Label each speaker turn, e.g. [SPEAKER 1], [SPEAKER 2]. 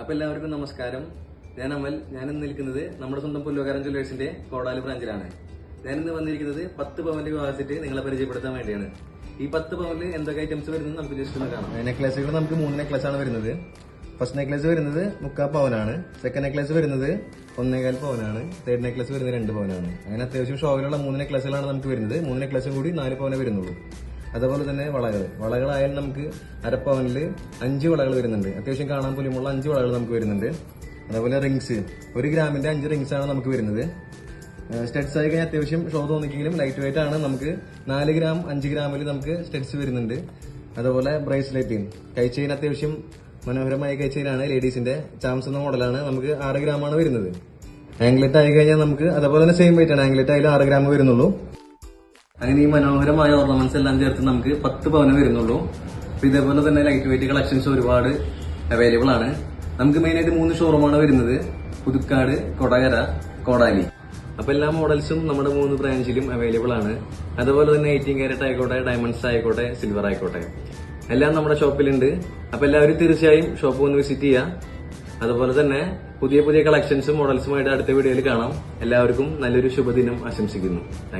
[SPEAKER 1] അപ്പൊ എല്ലാവർക്കും നമസ്കാരം. ഞാൻ അമൽ ഞാൻ ഇന്ന് നിൽക്കുന്നത് നമ്മുടെ സ്വന്തം പുല്ലുകാരൻ ജ്വല്ലേഴ്സിന്റെ കോടാലി ബ്രാഞ്ചിലാണ്. ഞാൻ ഇന്ന് വന്നിരിക്കുന്നത് പത്ത് പവന്റെ വിവാഹത്തിട്ട് നിങ്ങളെ പരിചയപ്പെടുത്താൻ വേണ്ടിയാണ്. ഈ പത്ത് പവനിൽ എന്തൊക്കെ ഐറ്റംസ് വരുന്നത് നമുക്ക് ജസ്റ്റ് ഒന്ന് കാണാം. നെക്ലസുകൾ നമുക്ക് മൂന്ന് നെക്ലസ് ആണ് വരുന്നത്. ഫസ്റ്റ് നെക്ലസ് വരുന്നത് മുക്കാൽ പവനാണ്. സെക്കൻഡ് നെക്ലസ് വരുന്നത് ഒന്നേകാൽ പവനാണ്. തേർഡ് നെക്ലസ് വരുന്നത് രണ്ട് പവനാണ്. അങ്ങനെ അത്യാവശ്യം ഷോയിലുള്ള മൂന്ന് നെക്ലസുകളാണ് നമുക്ക് വരുന്നത്. മൂന്ന് നെക്ലസും കൂടി നാല് പവനെ വരുന്നുള്ളൂ. അതുപോലെ തന്നെ വളകൾ. വളകളായാലും നമുക്ക് അരപ്പവനിൽ അഞ്ച് വളകൾ വരുന്നുണ്ട്. അത്യാവശ്യം കാണാൻ പോലുമുള്ള അഞ്ച് വളകൾ നമുക്ക് വരുന്നുണ്ട്. അതേപോലെ റിങ്സ്. ഒരു ഗ്രാമിന്റെ അഞ്ച് റിങ്സ് ആണ് നമുക്ക് വരുന്നത്. സ്റ്റഡ്സ് ആയി കഴിഞ്ഞാൽ അത്യാവശ്യം ഷോ തോന്നിക്കെങ്കിലും ലൈറ്റ് വെയിറ്റ് ആണ് നമുക്ക് നാല് ഗ്രാം അഞ്ച് ഗ്രാമിൽ നമുക്ക് സ്റ്റഡ്സ് വരുന്നുണ്ട്. അതുപോലെ ബ്രേസ്ലെറ്റ്. കൈ ചെയിൻ അത്യാവശ്യം മനോഹരമായ കൈ ചെയിനാണ് ലേഡീസിന്റെ. ചാംസ് എന്ന മോഡലാണ് നമുക്ക് ആറ് ഗ്രാം ആണ് വരുന്നത്. ആംഗ്ലറ്റ് ആയി കഴിഞ്ഞാൽ നമുക്ക് അതുപോലെ തന്നെ സെയിം വെയിറ്റ് ആണ്. ആംഗ്ലറ്റ് ആയാലും ആറ് ഗ്രാം വരുന്നുള്ളൂ. അങ്ങനെ ഈ മനോഹരമായ ഓർണമെന്റ്സ് എല്ലാം ചേർത്ത് നമുക്ക് പത്ത് പവനെ വരുന്നുള്ളൂ. അപ്പൊ ഇതേപോലെ തന്നെ ലൈറ്റ് വെയിറ്റ് കളക്ഷൻസ് ഒരുപാട് അവൈലബിൾ ആണ്. നമുക്ക് മെയിൻ ആയിട്ട് മൂന്ന് ഷോറൂമാണ് വരുന്നത്. പുതുക്കാട് കൊടകര കോടാലി. അപ്പൊ എല്ലാ മോഡൽസും നമ്മുടെ മൂന്ന് ബ്രാഞ്ചിലും അവൈലബിൾ ആണ്. അതുപോലെ തന്നെ എയ്റ്റീൻ ക്യാരറ്റ് ആയിക്കോട്ടെ ഡയമണ്ട്സ് ആയിക്കോട്ടെ സിൽവർ ആയിക്കോട്ടെ. എല്ലാം നമ്മുടെ ഷോപ്പിലുണ്ട് അപ്പൊ എല്ലാവരും തീർച്ചയായും ഷോപ്പ് ഒന്ന് വിസിറ്റ് ചെയ്യുക അതുപോലെ തന്നെ പുതിയ പുതിയ കളക്ഷൻസും മോഡൽസുമായിട്ട് അടുത്ത വീഡിയോയിൽ കാണാം. എല്ലാവർക്കും നല്ലൊരു ശുഭദിനം ആശംസിക്കുന്നു. താങ്ക്